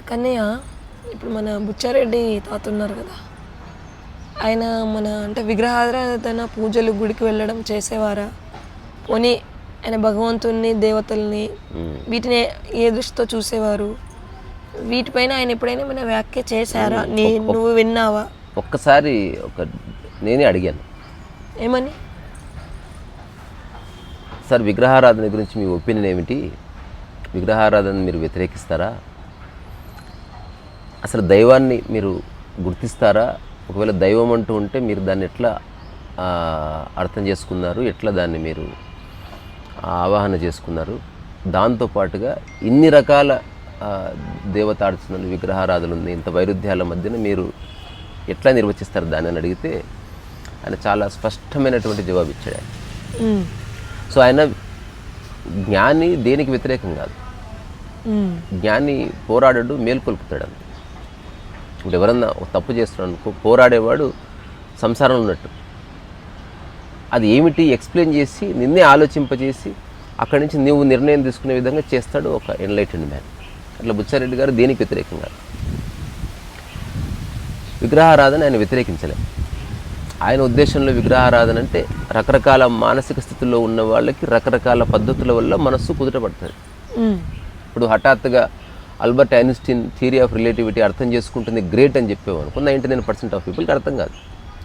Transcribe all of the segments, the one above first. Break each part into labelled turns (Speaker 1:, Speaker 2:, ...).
Speaker 1: కన్నయ్య ఇప్పుడు మన బుచ్చారెడ్డి తాత ఉన్నారు కదా. ఆయన మన అంటే విగ్రహారాధన పూజలు గుడికి వెళ్ళడం చేసేవారా? పోనీ ఆయన భగవంతుని దేవతల్ని వీటిని ఏ దృష్టితో చూసేవారు? వీటిపైన ఆయన ఎప్పుడైనా మన వ్యాఖ్య చేశారా? నీ నువ్వు విన్నావా?
Speaker 2: ఒక్కసారి ఒక నేనే అడిగాను.
Speaker 1: ఏమని?
Speaker 2: సార్ విగ్రహారాధన గురించి మీ ఒపీనియన్ ఏమిటి? విగ్రహారాధన మీరు వ్యతిరేకిస్తారా? అసలు దైవాన్ని మీరు గుర్తిస్తారా? ఒకవేళ దైవం అంటూ ఉంటే మీరు దాన్ని ఎట్లా అర్థం చేసుకున్నారు? ఎట్లా దాన్ని మీరు ఆవాహన చేసుకున్నారు? దాంతోపాటుగా ఇన్ని రకాల దేవతార్చనలు విగ్రహారాధనలు ఉంది ఇంత వైరుధ్యాల మధ్యన మీరు ఎట్లా నిర్వచిస్తారు దాన్ని అని అడిగితే ఆయన చాలా స్పష్టమైనటువంటి జవాబు ఇచ్చాడు ఆయన. సో ఆయన జ్ఞాని దేనికి వ్యతిరేకం కాదు. జ్ఞాని పోరాడడు మేల్కొల్పుతాడు ఇప్పుడు ఎవరన్నా ఒక తప్పు చేస్తున్నాడు అనుకో పోరాడేవాడు సంసారంలో ఉన్నట్టు. అది ఏమిటి? ఎక్స్ప్లెయిన్ చేసి నిన్నే ఆలోచింపజేసి అక్కడి నుంచి నువ్వు నిర్ణయం తీసుకునే విధంగా చేస్తాడు ఒక ఎన్లైటెడ్ మ్యాన్ అట్లా బుచ్చారెడ్డి గారు దేనికి వ్యతిరేకం కాదు విగ్రహారాధన ఆయన వ్యతిరేకించలే. ఆయన ఉద్దేశంలో విగ్రహారాధన అంటే రకరకాల మానసిక స్థితిలో ఉన్న వాళ్ళకి రకరకాల పద్ధతుల వల్ల మనస్సు కుదుటపడుతుంది ఇప్పుడు హఠాత్తుగా Albert Einstein theory of relativity అర్థం చేసుకుంటుంది గ్రేట్ అని చెప్పేవాను నైంటీ నైన్ పర్సెంట్ ఆఫ్ పీపుల్కి అర్థం కాదు.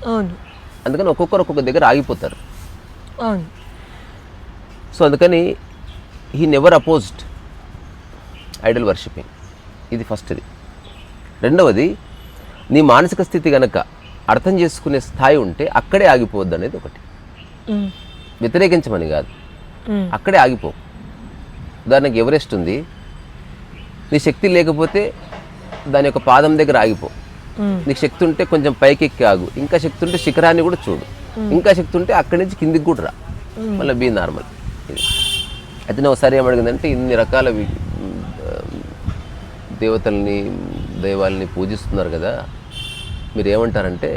Speaker 1: అవును.
Speaker 2: అందుకని ఒక్కొక్కరు ఒక్కొక్క దగ్గర ఆగిపోతారు.
Speaker 1: అవును.
Speaker 2: సో అందుకని he never opposed idol worshipping ఇది ఫస్ట్ ఇది రెండవది నీ మానసిక స్థితి కనుక అర్థం చేసుకునే స్థాయి ఉంటే అక్కడే ఆగిపోవద్దు అనేది ఒకటి. వ్యతిరేకించమని కాదు. అక్కడే ఆగిపో. ఉదాహరణకి ఎవరెస్ట్ ఉంది? నీ శక్తి లేకపోతే దాని యొక్క పాదం దగ్గర ఆగిపో. నీకు శక్తి ఉంటే కొంచెం పైకి ఎక్కి ఆగు. ఇంకా శక్తి ఉంటే శిఖరాన్ని కూడా చూడు. ఇంకా శక్తి ఉంటే అక్కడి నుంచి కిందికి కూడా రా. మళ్ళీ బీ నార్మల్ అయితే నేను ఒకసారి ఏమడిగిందంటే ఇన్ని రకాల దేవతల్ని దైవాల్ని పూజిస్తున్నారు కదా. మీరు ఏమంటారంటే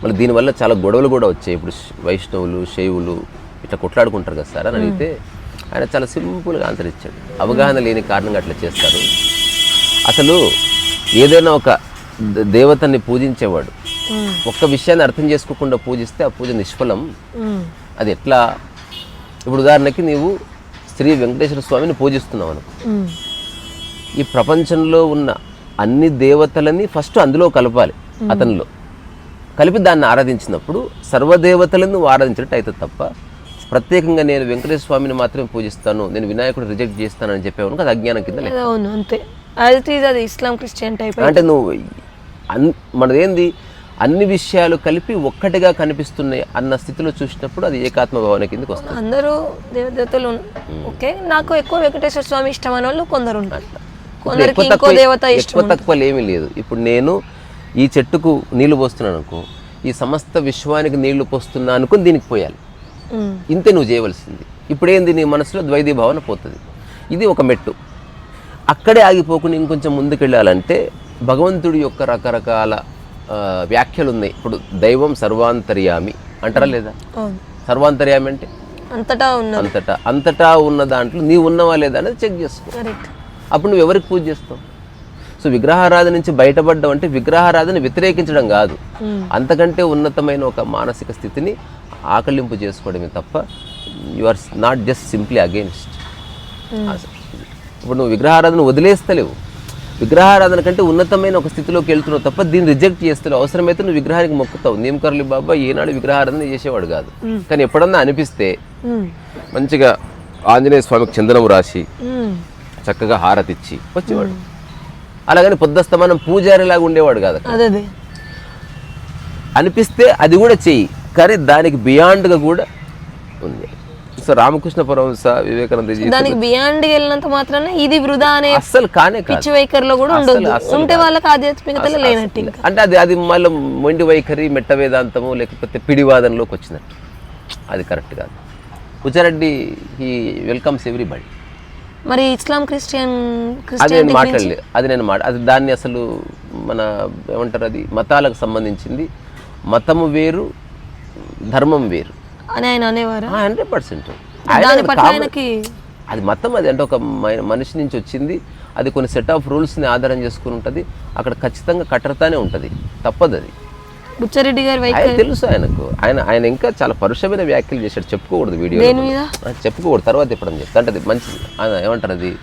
Speaker 2: మళ్ళీ దీనివల్ల చాలా గొడవలు కూడా వచ్చాయి. ఇప్పుడు వైష్ణవులు శైవులు ఇట్లా కొట్లాడుకుంటారు కదా సార్ అని అడిగితే ఆయన చాలా సింపుల్గా ఆన్సర్ ఇచ్చాడు. అవగాహన లేని కారణంగా అట్లా చేస్తారు. అసలు ఏదైనా ఒక దేవతని పూజించేవాడు. ఒక్క విషయాన్ని అర్థం చేసుకోకుండా పూజిస్తే ఆ పూజ నిష్ఫలం. అది ఎట్లా? ఇప్పుడు ఉదాహరణకి నీవు శ్రీ వెంకటేశ్వర స్వామిని పూజిస్తున్నావు అనుకో. ఈ ప్రపంచంలో ఉన్న అన్ని దేవతలని ఫస్ట్ అందులో కలపాలి అతనిలో. కలిపి దాన్ని ఆరాధించినప్పుడు సర్వదేవతలను ఆరాధించినట్టు అవుతుంది తప్ప ప్రత్యేకంగా నేను వెంకటేశ్వర స్వామిని మాత్రమే పూజిస్తాను. నేను వినాయకుడు రిజెక్ట్ చేస్తానని చెప్పేవాను అది అజ్ఞానం కింద
Speaker 1: అవును అంతే. అది ఇస్లాం క్రిస్టియన్ టైప్
Speaker 2: అంటే నువ్వు అన్ మనదేంది? అన్ని విషయాలు కలిపి ఒక్కటిగా కనిపిస్తున్నాయి అన్న స్థితిలో చూసినప్పుడు అది ఏకాత్మ భావన కిందకి వస్తుంది.
Speaker 1: అందరూ దేవతలు ఓకే. నాకు ఎక్కువ వెంకటేశ్వర స్వామి ఇష్టం అనే వాళ్ళు కొందరు ఉంటారు కొందరికి
Speaker 2: ఎక్కువ
Speaker 1: ఇంకో
Speaker 2: తక్కువ
Speaker 1: దేవత ఇష్టం
Speaker 2: తక్కువలు ఏమీ లేదు. ఇప్పుడు నేను ఈ చెట్టుకు నీళ్ళు పోస్తున్నాను అనుకో ఈ సమస్త విశ్వానికి నీళ్ళు పోస్తున్నా అనుకుని దీనికి పోయాలి. ఇంతే నువ్వు చేయవలసింది. ఇప్పుడేంది నీ మనసులో ద్వైతీ భావన పోతుంది. ఇది ఒక మెట్టు. అక్కడే ఆగిపోకుండా ఇంకొంచెం ముందుకెళ్ళాలంటే భగవంతుడి యొక్క రకరకాల వ్యాఖ్యలు ఉన్నాయి ఇప్పుడు దైవం సర్వాంతర్యామి అంటారా లేదా? సర్వాంతర్యామి అంటే?
Speaker 1: అంతటా ఉన్నారు
Speaker 2: అంతటా. అంతటా ఉన్న దాంట్లో నీవు ఉన్నవా లేదా అనేది చెక్ చేసుకో. అప్పుడు నువ్వు ఎవరికి పూజ చేస్తావు? సో విగ్రహారాధన నుంచి బయటపడ్డం అంటే విగ్రహారాధన వ్యతిరేకించడం కాదు. అంతకంటే ఉన్నతమైన ఒక మానసిక స్థితిని ఆకలింపు చేసుకోవడమే తప్ప you are not just simply against ఇప్పుడు నువ్వు విగ్రహారాధన వదిలేస్తలేవు. విగ్రహారాధన కంటే ఉన్నతమైన ఒక స్థితిలోకి వెళ్తున్నావు తప్ప దీన్ని రిజెక్ట్ చేస్తలేవు. అవసరమైతే నువ్వు విగ్రహానికి మొక్కుతావు. నేమకర్లి బాబా ఏనాడు విగ్రహారాధన చేసేవాడు కాదు. కానీ ఎప్పుడన్నా అనిపిస్తే
Speaker 1: ఉమ్,
Speaker 2: మంచిగా ఆంజనేయ స్వామికి చందనం రాసి
Speaker 1: ఉమ్,
Speaker 2: చక్కగా హారతిచ్చి వచ్చేవాడు. అలాగని పొద్దస్తమానం పూజారిలాగా ఉండేవాడు కాదు అనిపిస్తే అది కూడా చెయ్యి. కానీ దానికి బియాండ్గా కూడా ఉంది. సో రామకృష్ణ పరమహంస వివేకానంద
Speaker 1: దానికి బియాండ్ వెళ్ళినంత మాత్రాన ఇది వృధా అనే
Speaker 2: అస్సలు కానే
Speaker 1: పిచ్చి వైఖరిలో కూడా ఉండొద్దు. ఉంటే వాళ్ళకి ఆధ్యాత్మికతలో లేనట్టు
Speaker 2: అంటే అది అది మళ్ళీ మొండి వైఖరి మెట్ట వేదాంతము లేకపోతే పిడివాదనలోకి వచ్చినట్టు. అది కరెక్ట్ కాదు. ఉచారెడ్డి ఈ వెల్కమ్స్ ఎవ్రీబడి.
Speaker 1: మరి ఇస్లాం క్రిస్టియన్
Speaker 2: అది నేను మాట్లాడలేదు అది నేను మాట అది దాన్ని అసలు మన ఏమంటారు అది మతాలకు సంబంధించింది. మతము వేరు ధర్మం వేరు.
Speaker 1: అని ఆయన అనేవారా?
Speaker 2: Hundred percent. అది మతం అది అంటే ఒక మనిషి నుంచి వచ్చింది. అది కొన్ని సెట్ ఆఫ్ రూల్స్ని ఆధారం చేసుకుని ఉంటుంది. అక్కడ ఖచ్చితంగా కట్టడతానే ఉంటుంది. తప్పదు అది.
Speaker 1: బుచ్చారెడ్డి గారి
Speaker 2: తెలుసు ఆయనకు. ఆయన ఆయన ఇంకా చాలా పరుషమైన వ్యాఖ్యలు చేశాడు. చెప్పుకోకూడదు వీడియో? చెప్పుకోకూడదు. తర్వాత ఇప్పుడు చెప్తా. అంటే అది మంచిది ఏమంటారు అది?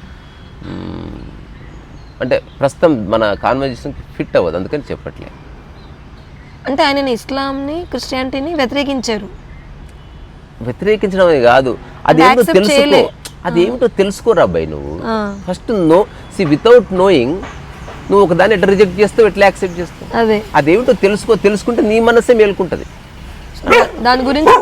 Speaker 2: అంటే ప్రస్తుతం మన కాన్వర్జేషన్కి ఫిట్ అవ్వదు. అందుకని చెప్పట్లే.
Speaker 1: అంటే ఆయన ఇస్లాంని క్రిస్టియానిటీని వ్యతిరేకించారు.
Speaker 2: వ్యతిరేకించడం కాదు. అది ఏమిటో తెలుసుకో. అది ఏమిటో తెలుసుకోరా అబ్బాయి నువ్వు. First know see without knowing నువ్వు ఒక దాన్ని ఎట్లా రిజెక్ట్ చేస్తావు ఎట్లా యాక్సెప్ట్ చేస్తావు.
Speaker 1: అదే.
Speaker 2: అదేమిటో తెలుసుకో తెలుసుకుంటే నీ మనసే మేల్కుంటుంది.
Speaker 1: దాని గురించి.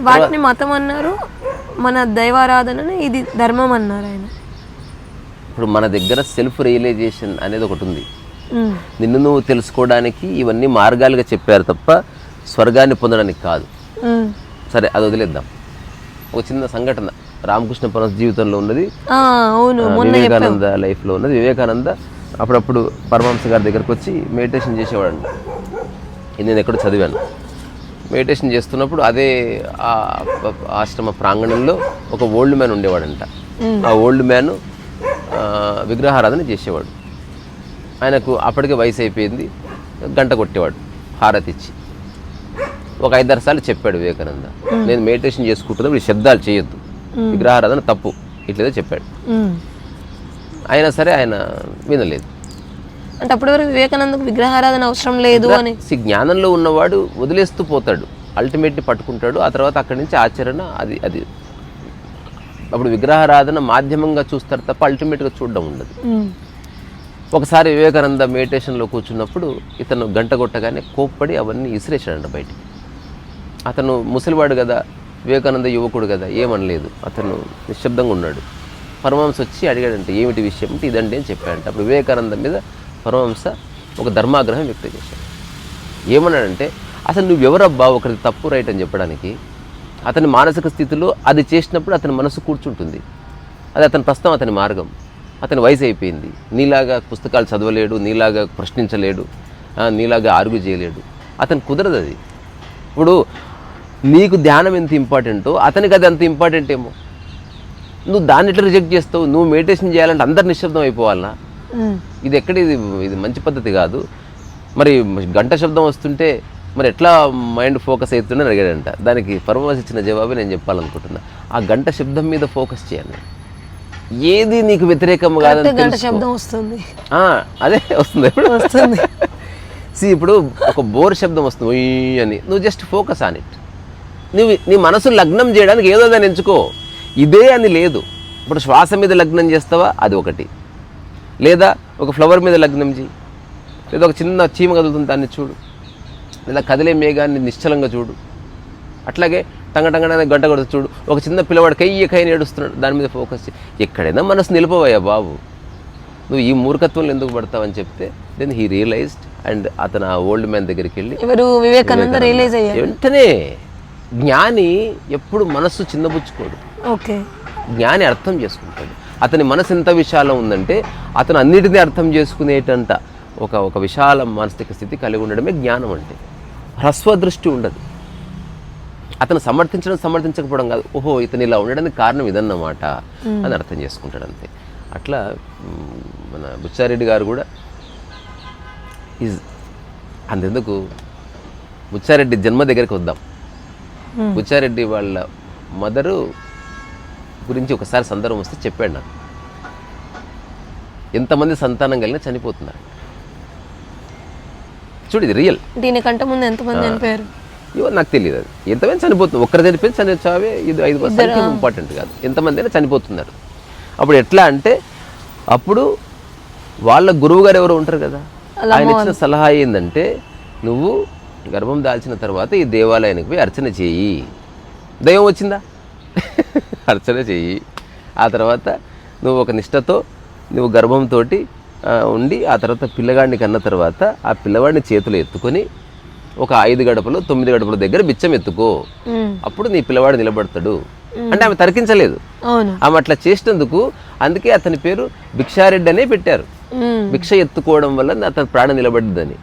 Speaker 1: వాటిని మతం అన్నారు. మన దైవారాధనని ఇది ధర్మం అన్నారు ఆయన.
Speaker 2: ఇప్పుడు మన దగ్గర సెల్ఫ్ రియలైజేషన్ అనేది ఒకటి ఉంది. నిన్ను నువ్వు తెలుసుకోవడానికి ఇవన్నీ మార్గాలుగా చెప్పారు తప్ప స్వర్గాన్ని పొందడానికి కాదు. సరే అది వదిలేద్దాం. ఒక చిన్న సంఘటన. రామకృష్ణ పరమహంస జీవితంలో ఉన్నది. వివేకానంద లైఫ్లో ఉన్నది. వివేకానంద అప్పుడప్పుడు పరమహంస గారి దగ్గరకు వచ్చి మెడిటేషన్ చేసేవాడంట. ఇది నేను ఎక్కడో చదివాను. మెడిటేషన్ చేస్తున్నప్పుడు అదే ఆశ్రమ ప్రాంగణంలో ఒక ఓల్డ్ మ్యాన్ ఉండేవాడంట. ఆ ఓల్డ్ మ్యాన్ విగ్రహారాధన చేసేవాడు. ఆయనకు అప్పటికే వయసు అయిపోయింది. గంట కొట్టేవాడు హారతి ఇచ్చి. ఒక ఐదారు సార్లు చెప్పాడు వివేకానంద నేను మెడిటేషన్ చేసుకుంటున్నప్పుడు ఈ శబ్దాలు చేయొద్దు. విగ్రహారాధన తప్పు. ఇట్లేదో చెప్పాడు. అయినా సరే ఆయన వినలేదు.
Speaker 1: అంటే అప్పటి వరకు వివేకానందకు విగ్రహారాధన అవసరం లేదు అని.
Speaker 2: సి జ్ఞానంలో ఉన్నవాడు వదిలేస్తూ పోతాడు. అల్టిమేట్ని పట్టుకుంటాడు. ఆ తర్వాత అక్కడి నుంచి ఆచరణ అది అది. అప్పుడు విగ్రహారాధన మాధ్యమంగా చూస్తారు తప్ప అల్టిమేట్గా చూడడం ఉండదు. ఒకసారి వివేకానంద మెడిటేషన్లో కూర్చున్నప్పుడు ఇతను గంట కొట్టగానే కోప్పడి అవన్నీ ఇసిరేశాడంట బయటికి. అతను ముసలివాడు కదా వివేకానంద యువకుడు కదా ఏమనలేదు. అతను నిశ్శబ్దంగా ఉన్నాడు. పరమహంస వచ్చి అడిగాడంటే ఏమిటి విషయం? అంటే ఇదండి అని చెప్పాడంట. అప్పుడు వివేకానంద మీద పరమహంస ఒక ధర్మాగ్రహం వ్యక్తం చేశాడు. ఏమన్నాడంటే అసలు నువ్వెవరబ్బా ఒకరికి తప్పు రైట్ అని చెప్పడానికి? అతని మానసిక స్థితిలో అది చేసినప్పుడు అతని మనసు కూర్చుంటుంది. అది అతని ప్రస్తుతం అతని మార్గం. అతని వయసు అయిపోయింది. నీలాగా పుస్తకాలు చదవలేడు నీలాగా ప్రశ్నించలేడు నీలాగా ఆర్గ్యూ చేయలేడు. అతను కుదరదు అది. ఇప్పుడు నీకు ధ్యానం ఎంత ఇంపార్టెంటో అతనికి అది అంత ఇంపార్టెంట్ ఏమో నువ్వు దాన్ని ఎట్లా రిజెక్ట్ చేస్తావు? నువ్వు మెడిటేషన్ చేయాలంటే అందరు నిశ్శబ్దం అయిపోవాలనా? ఇది ఎక్కడ ఇది? ఇది మంచి పద్ధతి కాదు. మరి గంట శబ్దం వస్తుంటే మరి ఎట్లా మైండ్ ఫోకస్ అవుతుందని అడిగాడంట. దానికి పరమహంస ఇచ్చిన జవాబు నేను చెప్పాలనుకుంటున్నా. ఆ గంట శబ్దం మీద ఫోకస్ చేయండి ఏది నీకు వ్యతిరేకం
Speaker 1: కరెక్ట్ గంట. శబ్దం వస్తుంది.
Speaker 2: ఆ, అదే వస్తుంది. ఇప్పుడు
Speaker 1: వస్తుంది.
Speaker 2: సి ఇప్పుడు ఒక బోర్ శబ్దం వస్తుంది. అని. నువ్వు జస్ట్ ఫోకస్ ఆన్ ఇట్ నువ్వు నీ మనసు లగ్నం చేయడానికి ఏదో దాన్ని ఎంచుకో. ఇదే అని లేదు. ఇప్పుడు శ్వాస మీద లగ్నం చేస్తావా? అది ఒకటి. లేదా ఒక ఫ్లవర్ మీద లగ్నం చేయి లేదా ఒక చిన్న చీమ కదులుతుంది దాన్ని చూడు. లేదా కదిలే మేఘాన్ని నిశ్చలంగా చూడు. అట్లాగే టంగ టంగన గంట కొడుతూ చూడు. ఒక చిన్న పిల్లవాడు కయ్యి కయ్యి ఏడుస్తున్నాడు. దాని మీద ఫోకస్ చేయి ఎక్కడైనా మనసు నిలిపోవయ్యా బాబు? నువ్వు ఈ మూర్ఖత్వంలో ఎందుకు పడతావని చెప్తే దెన్ హీ రియలైజ్డ్ అండ్ అతను ఆ ఓల్డ్ మ్యాన్ దగ్గరికి వెళ్ళి
Speaker 1: ఎవరు? వివేకానంద రియలైజ్ అయ్యారు.
Speaker 2: వెంటనే జ్ఞాని ఎప్పుడు మనస్సు చిన్నబుచ్చుకోడు.
Speaker 1: ఓకే.
Speaker 2: జ్ఞాని అర్థం చేసుకుంటాడు. అతని మనసు ఎంత విశాలం ఉందంటే అతను అన్నిటినీ అర్థం చేసుకునేటంత ఒక ఒక విశాల మానసిక స్థితి కలిగి ఉండడమే జ్ఞానం అంటే. హ్రస్వ దృష్టి ఉండదు. అతను సమర్థించడం సమర్థించకపోవడం కాదు. ఓహో ఇతను ఇలా ఉండడానికి కారణం ఇదన్నమాట అని అర్థం చేసుకుంటాడు అంతే. అట్లా మన బుచ్చారెడ్డి గారు కూడా ఈజ్ అంతెందుకు? బుచ్చారెడ్డి జన్మ దగ్గరికి వద్దాం. బుచ్చారెడ్డి వాళ్ళ మదరు గురించి ఒకసారి సందర్భం వస్తే చెప్పాడు నాకు. ఎంతమంది సంతానం కలిగినా చనిపోతున్నారు. చూడు ఇది రియల్
Speaker 1: దీనికంటే ముందు ఎంతమంది చనిపోయారు?
Speaker 2: ఇవో నాకు తెలియదు అది. ఎంతమంది చనిపోతుంది ఒక్కరు చనిపోయింది చని చావే ఇది ఐదు సంఖ్య ఇంపార్టెంట్ కాదు. ఎంతమంది అయినా చనిపోతున్నారు. అప్పుడు ఎట్లా అంటే అప్పుడు వాళ్ళ గురువు గారు ఎవరు ఉంటారు కదా? ఆయన ఇచ్చిన సలహా ఏంటంటే నువ్వు గర్భం దాల్చిన తర్వాత ఈ దేవాలయానికి పోయి అర్చన చేయి. దైవం వచ్చిందా? అర్చన చెయ్యి. ఆ తర్వాత నువ్వు ఒక నిష్టతో నువ్వు గర్భంతో ఉండి ఆ తర్వాత పిల్లగాడిని కన్న తర్వాత ఆ పిల్లవాడిని చేతులు ఎత్తుకొని ఒక ఐదు గడపలు తొమ్మిది గడపల దగ్గర బిచ్చం ఎత్తుకో. అప్పుడు నీ పిల్లవాడు నిలబడతాడు. అంటే ఆమె తరికించలేదు. ఆమె అట్లా చేసినందుకు అందుకే అతని పేరు భిక్షారెడ్డి అనే పెట్టారు. భిక్ష ఎత్తుకోవడం వల్ల అతని ప్రాణం నిలబడ్డదని.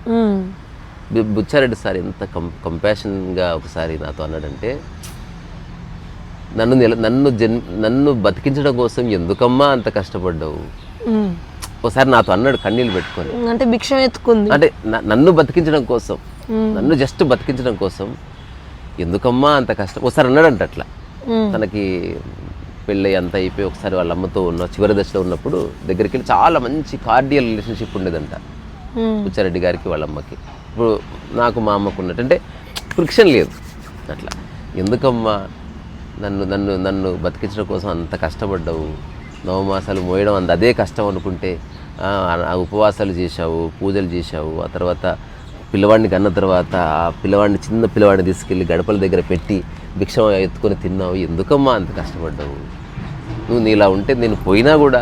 Speaker 2: బుచ్చారెడ్డి సార్ ఎంత కం కంపాషన్గా ఒకసారి నాతో అన్నాడంటే నన్ను నిల నన్ను జన్ నన్ను బతికించడం కోసం ఎందుకమ్మా అంత కష్టపడ్డావు. ఒకసారి నాతో అన్నాడు కన్నీళ్ళు పెట్టుకొని
Speaker 1: అంటే భిక్షం ఎత్తుకుంది
Speaker 2: అంటే నన్ను బతికించడం కోసం. నన్ను జస్ట్ బతికించడం కోసం ఎందుకమ్మా అంత కష్టం ఒకసారి అన్నాడంట అట్లా. తనకి పెళ్ళి అంతా అయిపోయి ఒకసారి వాళ్ళ అమ్మతో ఉన్న చివరి దశలో ఉన్నప్పుడు దగ్గరికి వెళ్ళి చాలా మంచి కార్డియల్ రిలేషన్షిప్ ఉండేదంట
Speaker 1: ఉమ్.
Speaker 2: బుచ్చారెడ్డి గారికి వాళ్ళ అమ్మకి ఇప్పుడు నాకు మా అమ్మకు ఉన్నట్టు అంటే ఫ్రిక్షన్ లేదు అట్లా ఎందుకమ్మా నన్ను నన్ను నన్ను బతికించడం కోసం అంత కష్టపడ్డావు. నవమాసాలు మోయడం అంత అదే కష్టం అనుకుంటే ఉపవాసాలు చేశావు పూజలు చేశావు ఆ తర్వాత పిల్లవాడిని కన్న తర్వాత ఆ పిల్లవాడిని చిన్న పిల్లవాడిని తీసుకెళ్ళి గడపల దగ్గర పెట్టి భిక్షం ఎత్తుకొని తిన్నావు. ఎందుకమ్మా అంత కష్టపడ్డావు? నువ్వు నీలా ఉంటే నేను పోయినా కూడా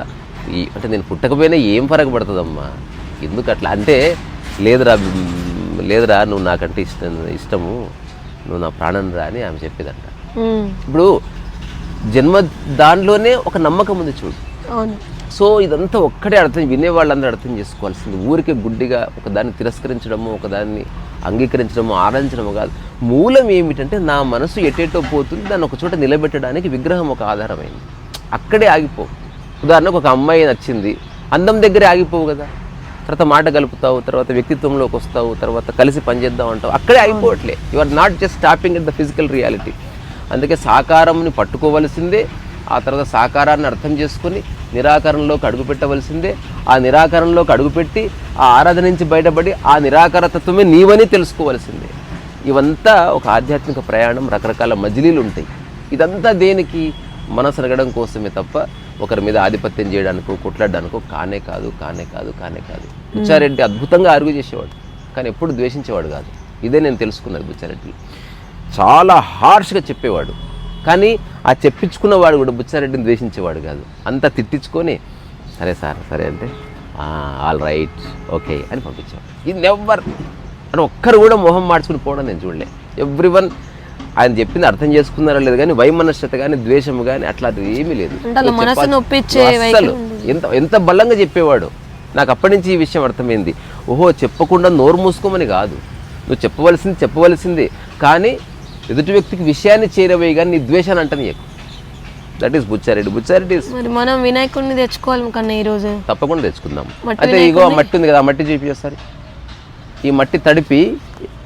Speaker 2: అంటే నేను పుట్టకపోయినా ఏం ఫరక పడుతుందమ్మా? ఎందుకు అట్లా? అంటే లేదురా లేదురా నువ్వు నాకంటే ఇష్టం ఇష్టము. నువ్వు నా ప్రాణం రా అని ఆమె చెప్పేదంట. ఇప్పుడు జన్మ దానిలోనే ఒక నమ్మకం ఉంది చూడు. సో ఇదంతా ఒక్కడే అర్థం వినేవాళ్ళందరూ అర్థం చేసుకోవాల్సింది. ఊరికే గుడ్డిగా ఒకదాన్ని తిరస్కరించడము ఒకదాన్ని అంగీకరించడము ఆరాధించడము కాదు. మూలం ఏమిటంటే నా మనసు ఎటేటో పోతుంది దాన్ని ఒక చోట నిలబెట్టడానికి విగ్రహం ఒక ఆధారమైంది. అక్కడే ఆగిపో. ఉదాహరణకు ఒక అమ్మాయి నచ్చింది. అందం దగ్గరే ఆగిపోవు కదా. తర్వాత మాట కలుపుతావు తర్వాత వ్యక్తిత్వంలోకి వస్తావు తర్వాత కలిసి పనిచేద్దాం అంటావు. అక్కడే ఆగిపోవట్లే. You are not just stopping at the physical reality అందుకే సాకారంని పట్టుకోవలసిందే ఆ తర్వాత సాకారాన్ని అర్థం చేసుకుని నిరాకరణలోకి అడుగుపెట్టవలసిందే ఆ నిరాకరణలోకి అడుగుపెట్టి ఆ ఆరాధన నుంచి బయటపడి ఆ నిరాకారతత్వమే నీవని తెలుసుకోవలసిందే. ఇవంతా ఒక ఆధ్యాత్మిక ప్రయాణం రకరకాల మజిలీలు ఉంటాయి. ఇదంతా దేనికి? మనసు కోసమే తప్ప ఒకరి మీద ఆధిపత్యం చేయడానికో కొట్లాడడానికో కానే కాదు కానే కాదు కానే కాదు. బుచ్చారెడ్డి అద్భుతంగా అరుగు చేసేవాడు కానీ ఎప్పుడు ద్వేషించేవాడు కాదు. ఇదే నేను తెలుసుకున్నది బుచ్చారెడ్డి చాలా హార్ష్గా చెప్పేవాడు. కానీ ఆ చెప్పించుకున్నవాడు కూడా బుచ్చారెడ్డిని ద్వేషించేవాడు కాదు. అంతా తిట్టించుకొని సరే సార్ సరే అంటే ఆల్ రైట్ ఓకే అని పంపించేవాడు. ఇది నెవ్వర్ అని ఒక్కరు కూడా మొహం మార్చుకుని పోవడం నేను చూడలే. ఎవ్రీ వన్ ఆయన చెప్పింది అర్థం చేసుకున్నారా లేదు కానీ వైమనస్యత కానీ ద్వేషము కానీ అట్లా అది ఏమీ లేదు.
Speaker 1: వైఖరి
Speaker 2: ఎంత ఎంత బలంగా చెప్పేవాడు. నాకు అప్పటి నుంచి ఈ విషయం అర్థమైంది. ఓహో చెప్పకుండా నోరు మూసుకోమని కాదు. నువ్వు చెప్పవలసింది చెప్పవలసింది. కానీ ఎదుటి వ్యక్తికి విషయాన్ని చేరవేయి కానీ నీ ద్వేషాన్ని అంటని దట్ ఈస్ బుచ్చారెడ్డి బుచ్చారెడ్డి
Speaker 1: మరి మనం వినాయకుడిని తెచ్చుకోవాలి కన్నా ఈరోజు
Speaker 2: తప్పకుండా తెచ్చుకుందాం. అయితే ఇగో ఆ మట్టి ఉంది కదా ఆ మట్టి చూపించేసరి ఈ మట్టి తడిపి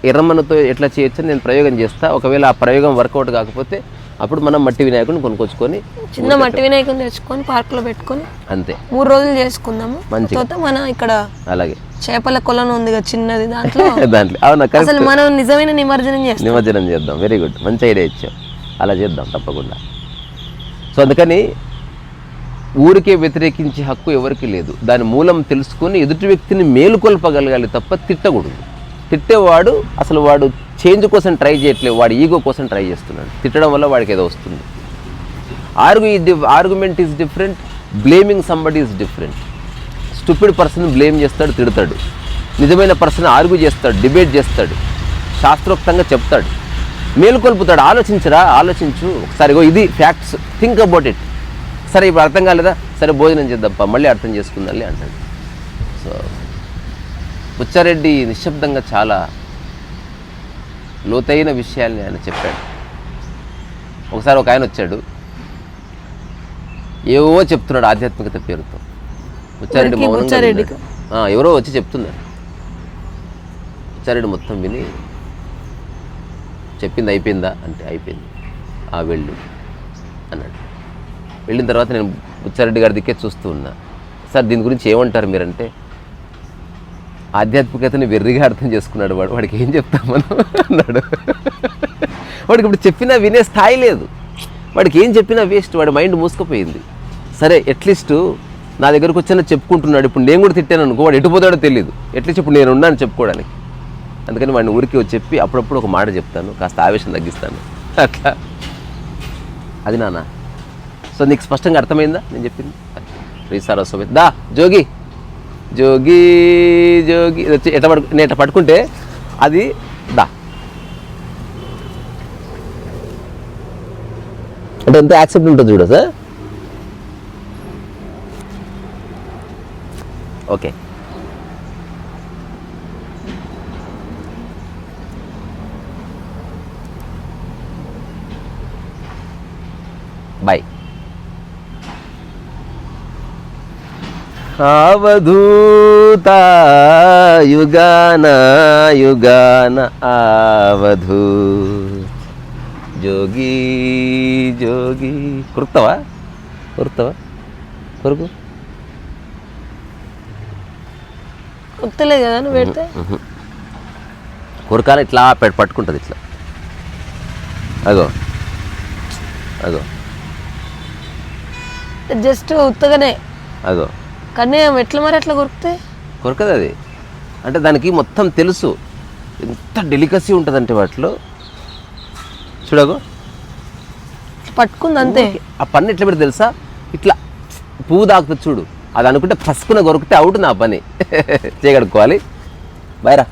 Speaker 2: ఎర్రమన్నతో ఎట్లా చేయొచ్చు నేను ప్రయోగం చేస్తా. ఒకవేళ ఆ ప్రయోగం వర్కౌట్ కాకపోతే అప్పుడు మనం మట్టి వినాయకుడిని కొనుక్కొచ్చుకొని
Speaker 1: చిన్న మట్టి వినాయకుడిని తెచ్చుకొని పార్కులో పెట్టుకొని
Speaker 2: అంతే.
Speaker 1: మూడు రోజులు చేసుకుందాము. తర్వాత మనం ఇక్కడ
Speaker 2: అలాగే.
Speaker 1: చేపల కొలను ఉంది కదా చిన్నది దాంట్లో.
Speaker 2: దాంట్లో. అవునా
Speaker 1: అసలు మనం నిజమైన నిమజ్జనం చేస్తాం.
Speaker 2: నిమజ్జనం చేద్దాం. వెరీ గుడ్ మంచి ఐడియా ఇచ్చాం అలా చేద్దాం తప్పకుండా. సో అందుకని ఊరికే వ్యతిరేకించే హక్కు ఎవరికి లేదు. దాని మూలం తెలుసుకొని ఎదుటి వ్యక్తిని మేలుకొల్పగలగాలి తప్ప తిట్టకూడదు. తిట్టేవాడు అసలు వాడు చేంజ్ కోసం ట్రై చేయట్లేదు వాడు ఈగో కోసం ట్రై చేస్తున్నాడు. తిట్టడం వల్ల వాడికి ఏదో వస్తుంది. Argue argument is different blaming somebody is different stupid person blame చేస్తాడు తిడతాడు. నిజమైన పర్సన్ ఆర్గ్యూ చేస్తాడు డిబేట్ చేస్తాడు. శాస్త్రోక్తంగా చెప్తాడు. మేలుకొల్పుతాడు ఆలోచించరా ఆలోచించు. ఒకసారిగో ఇది ఫ్యాక్ట్స్ థింక్ అబౌట్ ఇట్ సరే ఇప్పుడు అర్థం కాలేదా? సరే భోజనం చేద్దాంపా మళ్ళీ అర్థం చేసుకుందాలి అంటాడు. సో బుచ్చారెడ్డి నిశ్శబ్దంగా చాలా లోతైన విషయాల్ని ఆయన చెప్పాడు. ఒకసారి ఒక ఆయన వచ్చాడు. ఏవో చెప్తున్నాడు ఆధ్యాత్మికత పేరుతో? మౌనంగా. ఆ, ఎవరో వచ్చి చెప్తున్నారు. బుచ్చారెడ్డి మొత్తం విని చెప్పింది అయిపోయిందా? అంటే అయిపోయింది. ఆ వెళ్ళు అన్నాడు. వెళ్ళిన తర్వాత నేను బుచ్చారెడ్డి గారి దిక్కే చూస్తూ ఉన్నా. సార్ దీని గురించి ఏమంటారు మీరంటే ఆధ్యాత్మికతని వెర్రిగా అర్థం చేసుకున్నాడు వాడు. వాడికి ఏం చెప్తాం మనం? అన్నాడు. వాడికి ఇప్పుడు చెప్పినా వినే స్థాయి లేదు. వాడికి ఏం చెప్పినా వేస్ట్. వాడి మైండ్ మూసుకుపోయింది. సరే అట్లీస్ట్ నా దగ్గరకు వచ్చిన చెప్పుకుంటున్నాడు. ఇప్పుడు నేను కూడా తిట్టాను అనుకో వాడు ఎటుపోతాడో తెలియదు అట్లీస్ట్ ఇప్పుడు నేను ఉన్నాను చెప్పుకోవడానికి. అందుకని వాడిని ఊరికి వచ్చి చెప్పి అప్పుడప్పుడు ఒక మాట చెప్తాను. కాస్త ఆవేశం తగ్గిస్తాను. అట్లా. అది నాన్న. సో నీకు స్పష్టంగా అర్థమైందా? నేను చెప్పింది? రీసారా వస్తుంది దా జోగి. జోగి జోగి. వచ్చి పడు నేను ఎట పట్టుకుంటే అది దా. అంటే ఎంత యాక్సెప్ట్ ఉంటుంది చూడ సార్? ఓకే. బాయ్ అవధూత యుగాన యుగాన ఆవధూ. జోగి జోగి. కురుతావా కురుతావా కొరుకు.
Speaker 1: గుర్తులేదు కదా నువ్వు పెడితే?
Speaker 2: కొరకాల ఇట్లా పెట్ పట్టుకుంటుంది ఇట్లా. అగో. అగో.
Speaker 1: జస్ట్ ఉత్తగానే.
Speaker 2: అగో.
Speaker 1: కానీ ఎట్లా మరి ఎట్లా కొరికితే
Speaker 2: కొరకదు అది. అంటే దానికి మొత్తం తెలుసు. ఎంత డెలికసీ ఉంటుందంటే వాటిలో. చూడగో
Speaker 1: పట్టుకుంది అంతే.
Speaker 2: ఆ పన్ను ఎట్లా పెడితే తెలుసా? ఇట్లా పువ్వు దాకుతుంది చూడు. అది అనుకుంటే పసుకున కొరికితే అవుట్ నా పని. చేయగడుక్కోవాలి బాయ్రా